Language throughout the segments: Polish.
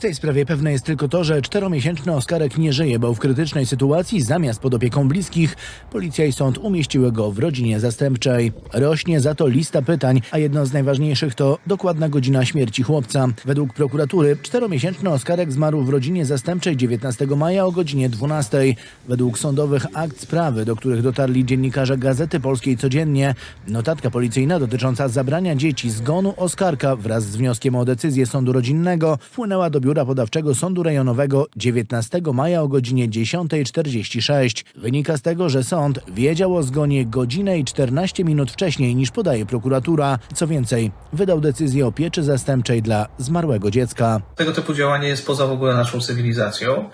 W tej sprawie pewne jest tylko to, że czteromiesięczny Oskarek nie żyje, bo w krytycznej sytuacji zamiast pod opieką bliskich policja i sąd umieściły go w rodzinie zastępczej. Rośnie za to lista pytań, a jedno z najważniejszych to dokładna godzina śmierci chłopca. Według prokuratury czteromiesięczny Oskarek zmarł w rodzinie zastępczej 19 maja o godzinie 12. Według sądowych akt sprawy, do których dotarli dziennikarze Gazety Polskiej codziennie, notatka policyjna dotycząca zabrania dzieci zgonu Oskarka wraz z wnioskiem o decyzję sądu rodzinnego wpłynęła do biura podawczego sądu rejonowego 19 maja o godzinie 10.46. Wynika z tego, że sąd wiedział o zgonie godzinę i 14 minut wcześniej niż podaje prokuratura. Co więcej, wydał decyzję o pieczy zastępczej dla zmarłego dziecka. Tego typu działanie jest poza w ogóle naszą cywilizacją,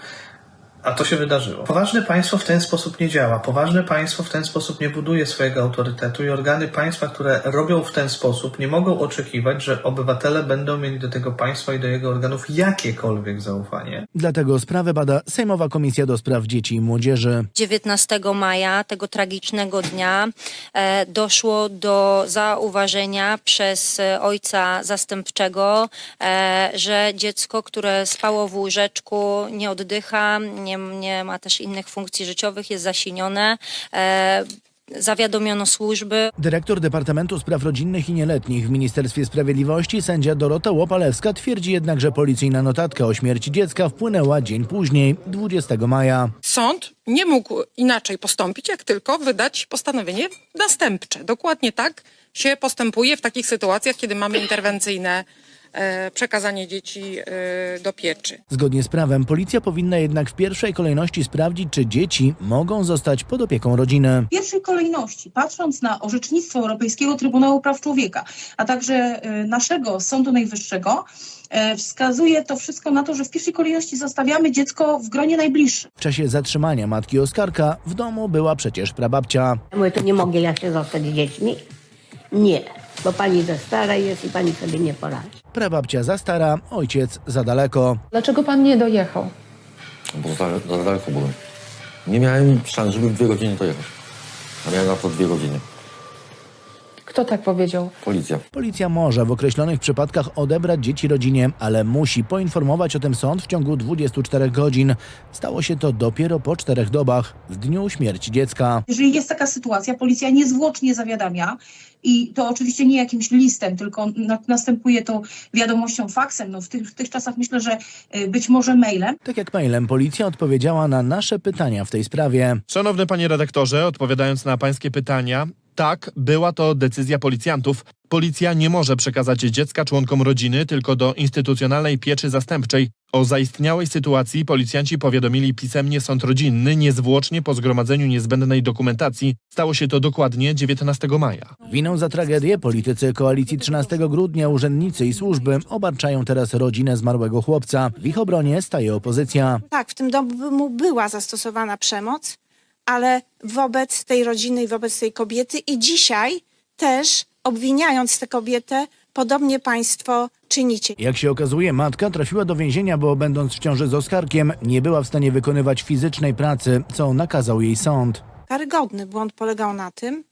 a to się wydarzyło. Poważne państwo w ten sposób nie działa. Poważne państwo w ten sposób nie buduje swojego autorytetu i organy państwa, które robią w ten sposób, nie mogą oczekiwać, że obywatele będą mieli do tego państwa i do jego organów jakiekolwiek zaufanie. Dlatego sprawę bada Sejmowa Komisja do Spraw Dzieci i Młodzieży. 19 maja tego tragicznego dnia e, doszło do zauważenia przez e, ojca zastępczego, e, że dziecko, które spało w łóżeczku, nie oddycha, nie, nie ma też innych funkcji życiowych, jest zasinione. E, zawiadomiono służby. Dyrektor Departamentu Spraw Rodzinnych i Nieletnich w Ministerstwie Sprawiedliwości sędzia Dorota Łopalewska twierdzi jednak, że policyjna notatka o śmierci dziecka wpłynęła dzień później, 20 maja. Sąd nie mógł inaczej postąpić, jak tylko wydać postanowienie następcze. Dokładnie tak się postępuje w takich sytuacjach, kiedy mamy interwencyjne przekazanie dzieci e, do pieczy. Zgodnie z prawem policja powinna jednak w pierwszej kolejności sprawdzić, czy dzieci mogą zostać pod opieką rodziny. W pierwszej kolejności, patrząc na orzecznictwo Europejskiego Trybunału Praw Człowieka, a także y, naszego Sądu Najwyższego, e, wskazuje to wszystko na to, że w pierwszej kolejności zostawiamy dziecko w gronie najbliższym. W czasie zatrzymania matki Oskarka w domu była przecież prababcia. Ja Mówię, to nie mogę ja się zostać z dziećmi? Nie, bo pani za stara jest i pani sobie nie poradzi. Prababcia za stara, ojciec za daleko. Dlaczego pan nie dojechał? Bo za, za daleko byłem. Nie miałem szans, żeby w dwie godziny dojechać. A miałem na to dwie godziny. Kto tak powiedział? Policja. Policja może w określonych przypadkach odebrać dzieci rodzinie, ale musi poinformować o tym sąd w ciągu 24 godzin. Stało się to dopiero po czterech dobach, w dniu śmierci dziecka. Jeżeli jest taka sytuacja, policja niezwłocznie zawiadamia i to oczywiście nie jakimś listem, tylko na, następuje to wiadomością faksem. No w, tych, w tych czasach myślę, że y, być może mailem. Tak jak mailem, policja odpowiedziała na nasze pytania w tej sprawie. Szanowny panie redaktorze, odpowiadając na pańskie pytania, tak, była to decyzja policjantów. Policja nie może przekazać dziecka członkom rodziny, tylko do instytucjonalnej pieczy zastępczej. O zaistniałej sytuacji policjanci powiadomili pisemnie sąd rodzinny niezwłocznie po zgromadzeniu niezbędnej dokumentacji. Stało się to dokładnie 19 maja. Winą za tragedię politycy koalicji 13 grudnia, urzędnicy i służby obarczają teraz rodzinę zmarłego chłopca. W ich obronie staje opozycja. Tak, w tym domu była zastosowana przemoc, ale wobec tej rodziny i wobec tej kobiety i dzisiaj też obwiniając tę kobietę, podobnie państwo czynicie. Jak się okazuje, matka trafiła do więzienia, bo będąc w ciąży z Oskarkiem, nie była w stanie wykonywać fizycznej pracy, co nakazał jej sąd. Karygodny błąd polegał na tym,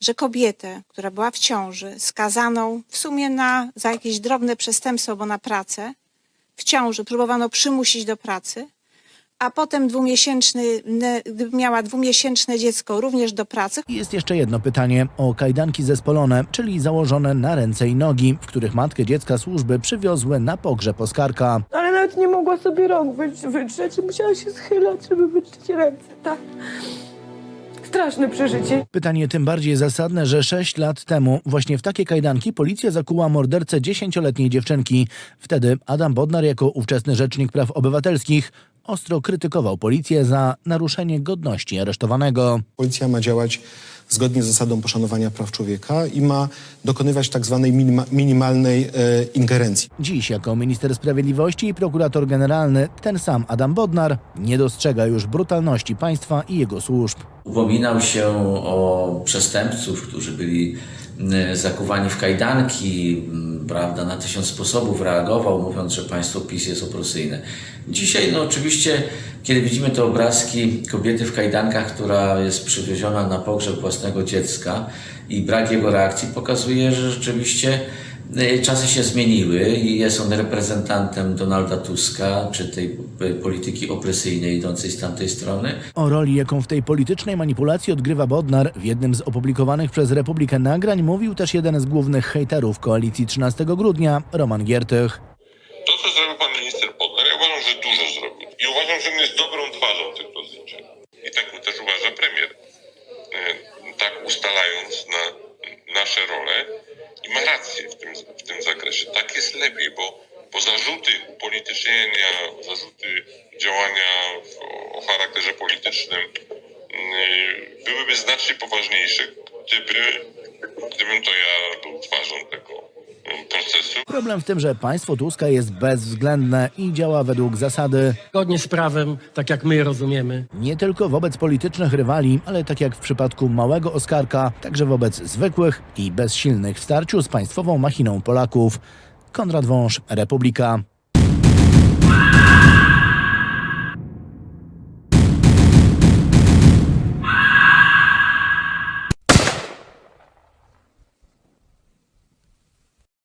że kobietę, która była w ciąży, skazaną w sumie na, za jakieś drobne przestępstwo, bo na pracę, w ciąży próbowano przymusić do pracy, a potem dwumiesięczny, gdyby miała dwumiesięczne dziecko, również do pracy, Jest jeszcze jedno pytanie o kajdanki zespolone, czyli założone na ręce i nogi, w których matkę dziecka służby przywiozły na pogrzeb Oskarka. Ale nawet nie mogła sobie rąk wy- wytrzeć, musiała się schylać, żeby wytrzeć ręce, tak. Straszne przeżycie. Pytanie tym bardziej zasadne, że 6 lat temu właśnie w takie kajdanki policja zakuła mordercę 10-letniej dziewczynki. Wtedy Adam Bodnar jako ówczesny rzecznik praw obywatelskich ostro krytykował policję za naruszenie godności aresztowanego. Policja ma działać zgodnie z zasadą poszanowania praw człowieka i ma dokonywać tak zwanej minima, minimalnej e, ingerencji. Dziś jako minister sprawiedliwości i prokurator generalny ten sam Adam Bodnar nie dostrzega już brutalności państwa i jego służb. Upominał się o przestępców, którzy byli mm, zakuwani w kajdanki, prawda, na tysiąc sposobów reagował, mówiąc, że państwo PiS jest opresyjne. Dzisiaj, no oczywiście, kiedy widzimy te obrazki kobiety w kajdankach, która jest przywieziona na pogrzeb własnego dziecka i brak jego reakcji pokazuje, że rzeczywiście Czasy się zmieniły i jest on reprezentantem Donalda Tuska, czy tej y, polityki opresyjnej idącej z tamtej strony. O roli, jaką w tej politycznej manipulacji odgrywa Bodnar, w jednym z opublikowanych przez Republikę nagrań mówił też jeden z głównych hejterów koalicji 13 grudnia, Roman Giertych. To, co zrobił pan minister Podnar, ja uważam, że dużo zrobił. I uważam, że on jest dobrą twarzą tych rozliczeń. I tak też uważa premier. E, Tak ustalając na nasze role ma rację w tym, w tym zakresie. Tak jest lepiej, bo, bo zarzuty upolitycznienia, zarzuty działania w, o charakterze politycznym mm, byłyby znacznie poważniejsze, gdyby, gdybym to ja był twarzą tego procesu. Problem w tym, że państwo Tuska jest bezwzględne i działa według zasady Zgodnie z prawem, tak jak my je rozumiemy. nie tylko wobec politycznych rywali, ale tak jak w przypadku małego Oskarka, także wobec zwykłych i bezsilnych w starciu z państwową machiną Polaków. Konrad Wąż, Republika.